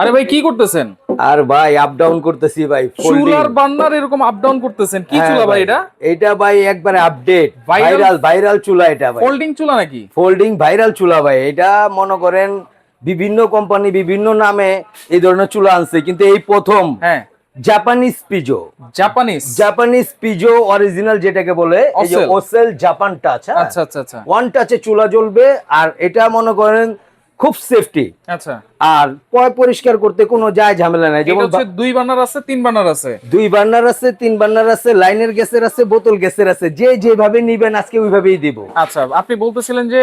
আরে ভাই কি করতেছেন? আর ভাই আপ ডাউন করতেছি ভাই চুলার বান্নার এরকম আপ ডাউন করতেছেন। কি হ্যাঁ চুলা ভাই এটা? এটা ভাই একবারে আপডেট ভাইরাল ভাইরাল চুলা এটা ভাই। ফোল্ডিং চুলা নাকি? ফোল্ডিং ভাইরাল চুলা ভাই এটা মনে করেন বিভিন্ন কোম্পানি বিভিন্ন নামে এই ধরনের চুলা আনছে কিন্তু এই প্রথম হ্যাঁ। Japanese pizza Japanese Japanese pizza original যেটাকে বলে ওসেল জাপান টাচ আচ্ছা আচ্ছা আচ্ছা। ওয়ান টাচে চুলা জ্বলবে আর এটা মনে করেন খুব সেফটি আচ্ছা। আর পয় পরিষ্কার করতে কোনো যায় ঝামেলা নাই। যেমন দুই বার্নার আছে তিন বার্নার আছে? দুই বার্নার আছে তিন বার্নার আছে লাইনের গ্যাসের আছে বোতল গ্যাসের আছে। যে যেভাবে নিবেন আজকে ওইভাবেই দিব। আচ্ছা আপনি বলতেছিলেন যে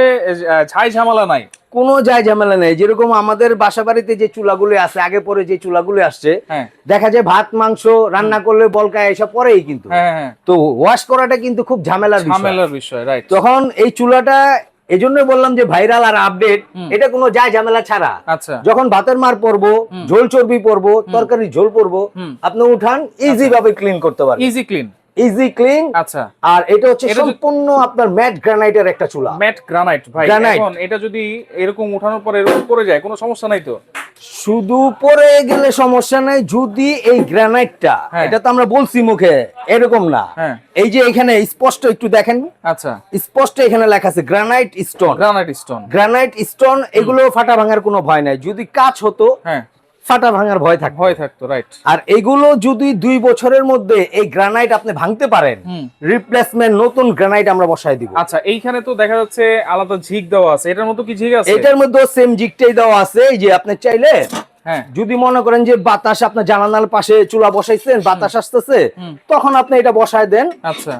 ছাই ঝামেলা নাই। কোনো যায় ঝামেলা নেই। যেরকম আমাদের বাসা বাড়িতে যে চুলাগুলো আছে আগে পরে যে চুলাগুলো আসছে হ্যাঁ। দেখা যায় ভাত মাংস রান্না করলে বলকায় এসব পরেই কিন্তু। হ্যাঁ হ্যাঁ। তো ওয়াশ করাটা কিন্তু খুব ঝামেলার বিষয়। ঝামেলার বিষয় রাইট তখন এই চুলাটা এই জন্য বললাম যে ভাইরাল আর আপডেট এটা কোনো যায় ঝামেলা ছাড়া। আচ্ছা। যখন ভাতের মার পরব ঝোল চর্বি পরব তরকারি ঝোল পরব আপনি উঠান ইজি ভাবে ক্লিন করতে পারবেন। ইজি ক্লিন ইজি ক্লিন আচ্ছা। আর এটা হচ্ছে সম্পূর্ণ আপনার ম্যাট গ্রানাইটের একটা চুলা। ম্যাট গ্রানাইট ভাই। এখন এটা যদি এরকম উঠানোর পর এরকম পড়ে যায় কোনো সমস্যা নাই তো? শুধু পরে গেলে সমস্যা নাই যদি এই গ্রানাইটটা হ্যাঁ। এটা তো আমরা বলছি মুখে এরকম না। হ্যাঁ। এই যে এখানে স্পষ্ট একটু দেখেন। আচ্ছা। স্পষ্ট এখানে লেখা আছে granite stone granite stone granite stone এগুলো ফাটা ভাঙার কোনো ভয় নাই। যদি কাজ হতো হ্যাঁ। ফাটা ভাঙার ভয় থাকতো। ভয় থাকতো রাইট আর এগুলো যদি দুই বছরের মধ্যে এই গ্রানাইট আপনি ভাঙতে পারেন রিপ্লেসমেন্ট নতুন গ্রানাইট আমরা বসাই দিব। আচ্ছা এইখানে তো দেখা যাচ্ছে আলাদা ঝিক দেওয়া আছে। এটার মতো কি ঝিক আছে? এটার মধ্যে সেম জিকটাই দেওয়া আছে এই যে আপনি চাইলে হ্যাঁ। যদি মনে করেন যে বাতাস আপনার জানালার পাশে চুলা বসাইছেন বাতাস আসতেছে তখন আপনি এটা বসায় দেন। আচ্ছা।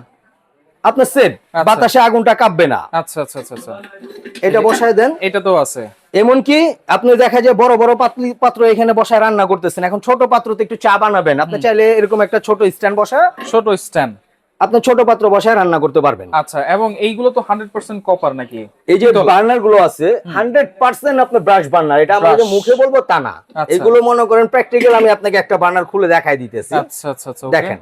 আপনার সেট আচ্ছা। বাতাসে আগুনটা কাঁপবে না। আচ্ছা আচ্ছা আচ্ছা আচ্ছা। এটা বসায় দেন। এটা তো আছে। এমনকি আপনি দেখা যায় বড় বড় পাতলি পাত্র এখানে বসায় রান্না করতেছেন। এখন ছোট পাত্রতে একটু চা বানাবেন। আপনি চাইলে এরকম একটা ছোট স্ট্যান্ড বসা ছোট স্ট্যান্ড। আপনি ছোট পাত্র বসায় রান্না করতে পারবেন। আচ্ছা এবং এইগুলো তো হান্ড্রেড পার্সেন্ট কপার নাকি? এই যে বার্নারগুলো আছে হান্ড্রেড পার্সেন্ট আপনার ব্রাশ বার্নার। এটা আমরা যে মুখে বলব তা না। আচ্ছা। এগুলো মনে করেন প্র্যাকটিক্যাল আমি আপনাকে একটা বার্নার খুলে দেখাই দিতেছি। আচ্ছা আচ্ছা আচ্ছা দেখেন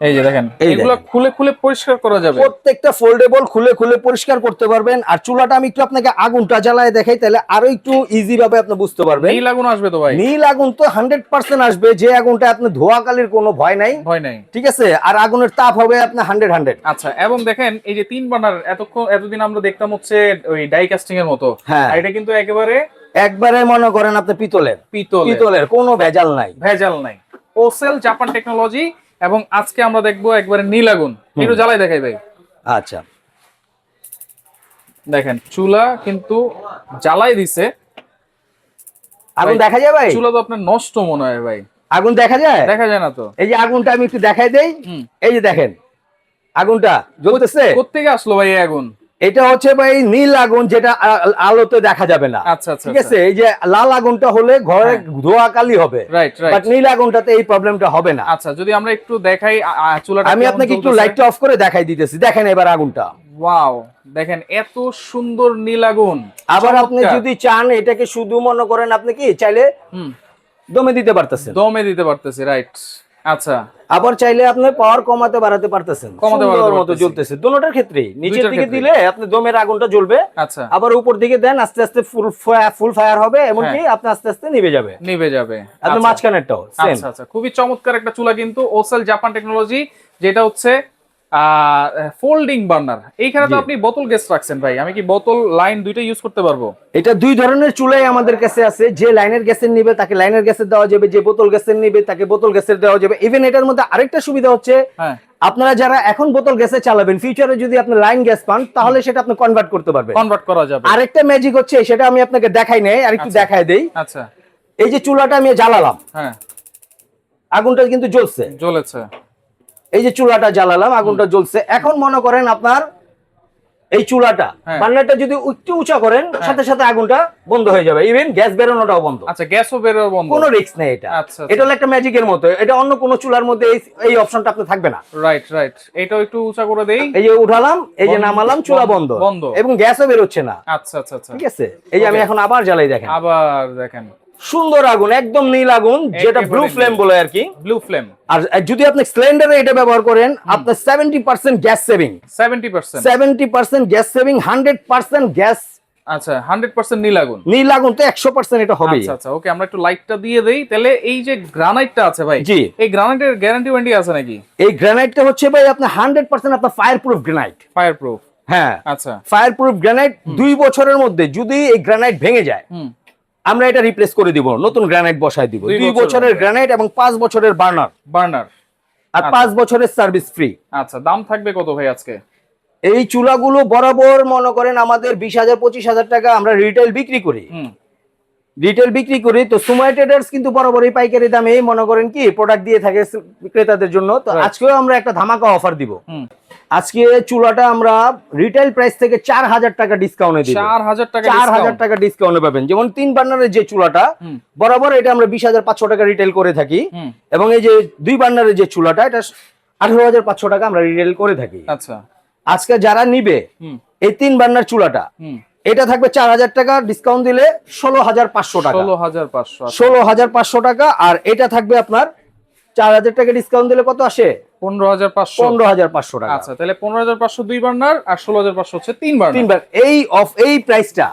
এই যে দেখেন এগুলো খুলে খুলে পরিষ্কার করা যাবে। প্রত্যেকটা ফোল্ডেবল খুলে খুলে পরিষ্কার করতে পারবেন। আর চুলাটা আমি একটু আপনাকে আগুনটা জ্বালায় দেখাই তাহলে আরও একটু ইজি ভাবে আপনি বুঝতে পারবেন। এই লাগুন আসবে তো ভাই। নীল আগুন তো হান্ড্রেড পার্সেন্ট আসবে যে আগুনটা আপনি ধোয়াকালির কোনো ভয় নাই। ভয় নাই। ঠিক আছে? আর আগুনের তাপ হবে আপনার হান্ড্রেড হান্ড্রেড আচ্ছা এবং দেখেন এই যে তিন বার্নার এতক্ষণ এতদিন আমরা দেখতাম হচ্ছে ওই ডাই কাস্টিং এর মতো। হ্যাঁ। এটা কিন্তু একেবারে একবারে মনে করেন আপনি পিতলের। পিতল পিতলের কোনো ভেজাল নাই। ভেজাল নাই। ওসেল জাপান টেকনোলজি এবং আজকে আমরা দেখব একবারে নীল আগুন একটু জ্বালাই দেখাই ভাই। আচ্ছা। দেখেন চুলা কিন্তু জ্বালাই দিছে। আগুন দেখা যায় ভাই? চুলা তো আপনার নষ্ট মনে হয় ভাই। আগুন দেখা যায়? দেখা যায় না তো। এই যে আগুনটা আমি একটু দেখাই দেই। এই যে দেখেন আগুনটা জ্বলতেছে? কোথেকে আসলো ভাই এই আগুন? এটা হচ্ছে ভাই নীল আগুন যেটা আলোতে দেখা যাবে না। আচ্ছা আচ্ছা ঠিক আছে? এই যে লাল আগুনটা হলে ঘরে ধোয়া কালি হবে। রাইট বাট নীল আগুনটাতে এই প্রবলেমটা হবে না। আচ্ছা যদি আমরা একটু দেখাই চুলাটা আমি আপনাকে একটু লাইটটা অফ করে দেখাই দিতেছি। দেখেন এবার আগুনটা। ওয়াও দেখেন এত সুন্দর নীল আগুন। আবার আপনি যদি চান এটাকে শুধু মনে করেন আপনি কি চাইলে হুম, দমে দিতে পারতেছেন। দমে দিতে পারতেছি রাইট আচ্ছা। আবার চাইলে আপনি পাওয়ার কমাতে বাড়াতে পারতেছেন। কমাতে মতো জ্বলতেছে। দুটোটার ক্ষেত্রে নিচের দিকে দিলে আপনি দমের আগুনটা জ্বলবে। আচ্ছা। আবার উপর দিকে দেন আস্তে আস্তে ফুল ফুল ফায়ার হবে এমনকি আপনি আস্তে আস্তে নিভে যাবে। নিভে যাবে। আপনি হ্যাঁ। আচ্ছা। মাঝখানেরটাও আচ্ছা আচ্ছা। খুবই চমৎকার একটা চুলা কিন্তু ওসেল জাপান টেকনোলজি যেটা হচ্ছে ফোল্ডিং বার্নার এইখানে তো আপনি বোতল গ্যাস রাখছেন ভাই। আমি কি বোতল লাইন দুইটা ইউজ করতে পারব? এটা দুই ধরনের চুলাই আমাদের কাছে আছে। যে লাইনের গ্যাসের নিবে তাকে লাইনের গ্যাসের দেওয়া যাবে। যে বোতল গ্যাসের নিবে তাকে বোতল গ্যাসের দেওয়া যাবে। ইভেন এটার মধ্যে আরেকটা সুবিধা হচ্ছে হ্যাঁ। আপনারা যারা এখন বোতল গ্যাসে চালাবেন ফিউচারে যদি আপনি লাইন গ্যাস পান তাহলে সেটা আপনি কনভার্ট করতে পারবেন। কনভার্ট করা যাবে। আরেকটা ম্যাজিক হচ্ছে সেটা আমি আপনাকে দেখাই নাই আর একটু আচ্ছা। দেখাই দেই। আচ্ছা। এই যে চুলাটা আমি জ্বালালাম। হ্যাঁ। আগুনটা কিন্তু জ্বলছে। জ্বলেছে। এই যে চুলাটা জ্বালালাম আগুনটা জ্বলছে। এখন মনে করেন আপনার এই চুলাটা হ্যাঁ। বান্নারটা যদি একটু উঁচা করেন সাথে সাথে আগুনটা বন্ধ হয়ে যাবে। ইভেন গ্যাস বেরোনোটাও বন্ধ। আচ্ছা গ্যাসও বেরো বন্ধ। কোনো রিস্ক নেই এটা। আচ্ছা, এটা হলো একটা ম্যাজিকের মতো। এটা অন্য কোনো চুলার মধ্যে এই- এই অপশনটা আপনি থাকবে না। রাইট রাইট এটাও একটু উঁচা করে দেই। এই যে উঠালাম এই যে নামালাম চুলা বন্ধ বন্ধ। বন্ধ। এবং গ্যাসও বেরোচ্ছে না। আচ্ছা আচ্ছা আচ্ছা। ঠিক আছে? এই যে আমি এখন আবার জ্বালাই দেখেন। আবার দেখেন। সুন্দর আগুন একদম নীল আগুন যেটা ব্লু ফ্লেম বলে আর কি। ব্লু ফ্লেম আর যদি আপনি সিলিন্ডারে এটা ব্যবহার করেন আপনার seventy percent gas saving seventy percent seventy percent gas saving hundred percent gas আচ্ছা হান্ড্রেড পার্সেন্ট নীল আগুন। নীল আগুন তো একশো পার্সেন্ট এটা হবেই। আচ্ছা আচ্ছা ওকে আমরা একটু লাইটটা দিয়ে দেই। তাহলে এই যে গ্রানাইটটা আছে ভাই জি। এই গ্রানাইটের গ্যারান্টি ওয়ারেন্টি আছে নাকি? এই গ্রানাইটটা হচ্ছে ভাই আপনার হান্ড্রেড পার্সেন্ট আপনার fireproof granite fireproof হ্যাঁ। আচ্ছা। ফায়ার প্রুফ গ্রানাইট দুই বছরের মধ্যে যদি এই গ্রানাইট ভেঙে যায় হুম। আমরা এটা রিপ্লেস করে দিব নতুন গ্রানাইট বসায় দিব। দুই বছরের গ্রানাইট এবং পাঁচ বছরের বার্নার বার্নার আর আচ্ছা। পাঁচ বছরের সার্ভিস ফ্রি আচ্ছা দাম থাকবে কত ভাই আজকে? এই চুলাগুলো বরাবর মনে করেন আমাদের বিশ হাজার পঁচিশ হাজার টাকা আমরা রিটেল বিক্রি করি। রিটেল বিক্রি করি তো সুমাই ট্রেডার্স কিন্তু বরাবর এই পাইকারি দামে মনে করেন কি প্রোডাক্ট দিয়ে থাকে ক্রেতাদের জন্য। তো আজকেও আমরা একটা ধামাকা অফার দিব। আজকে চুলাটা আমরা রিটেল প্রাইস থেকে চার হাজার টাকা ডিসকাউন্টে দিব। চার হাজার টাকা চার হাজার টাকা ডিসকাউন্টে পাবেন। যেমন তিন বার্নারের যে চুলাটা বরাবর এটা আমরা বিশ হাজার পাঁচশো টাকা রিটেল করে থাকি। এবং এই যে দুই বার্নারের যে চুলাটা এটা আঠারো হাজার পাঁচশো টাকা আমরা রিটেল করে থাকি। আচ্ছা। আজকে যারা নিবে এই তিন বার্নার চুলাটা এটা থাকবে চার হাজার টাকা ডিসকাউন্ট দিলে ষোলো হাজার পাঁচশো টাকা। ষোলো হাজার পাঁচশো আচ্ছা। ষোলো হাজার পাঁচশো টাকা আর এটা থাকবে আপনার চার হাজার টাকা ডিসকাউন্ট দিলে কত আসে? পনেরো হাজার পাঁচশো। পনেরো হাজার পাঁচশো টাকা। আচ্ছা তাহলে পনেরো হাজার পাঁচশো দুই বার্নার আর ষোলো হাজার পাঁচশো হচ্ছে তিন বার্নার তিনবার। এই অফ এই প্রাইসটা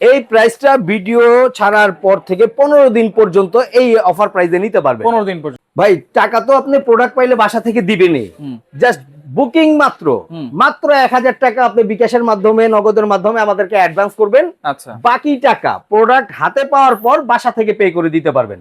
এই প্রাইসটা ভিডিও ছাড়ার পর থেকে পনেরো দিন পর্যন্ত এই অফার প্রাইসে নিতে পারবেন পনেরো দিন পর্যন্ত। ভাই টাকা তো আপনি প্রোডাক্ট পাইলে বাসা থেকে দিবেনই। হুম। জাস্ট বুকিং মাত্র। মাত্র এক হাজার টাকা আপনি বিকাশের মাধ্যমে নগদের মাধ্যমে আমাদেরকে অ্যাডভান্স করবেন। আচ্ছা। বাকি টাকা প্রোডাক্ট হাতে পাওয়ার পর বাসা থেকে পে করে দিতে পারবেন।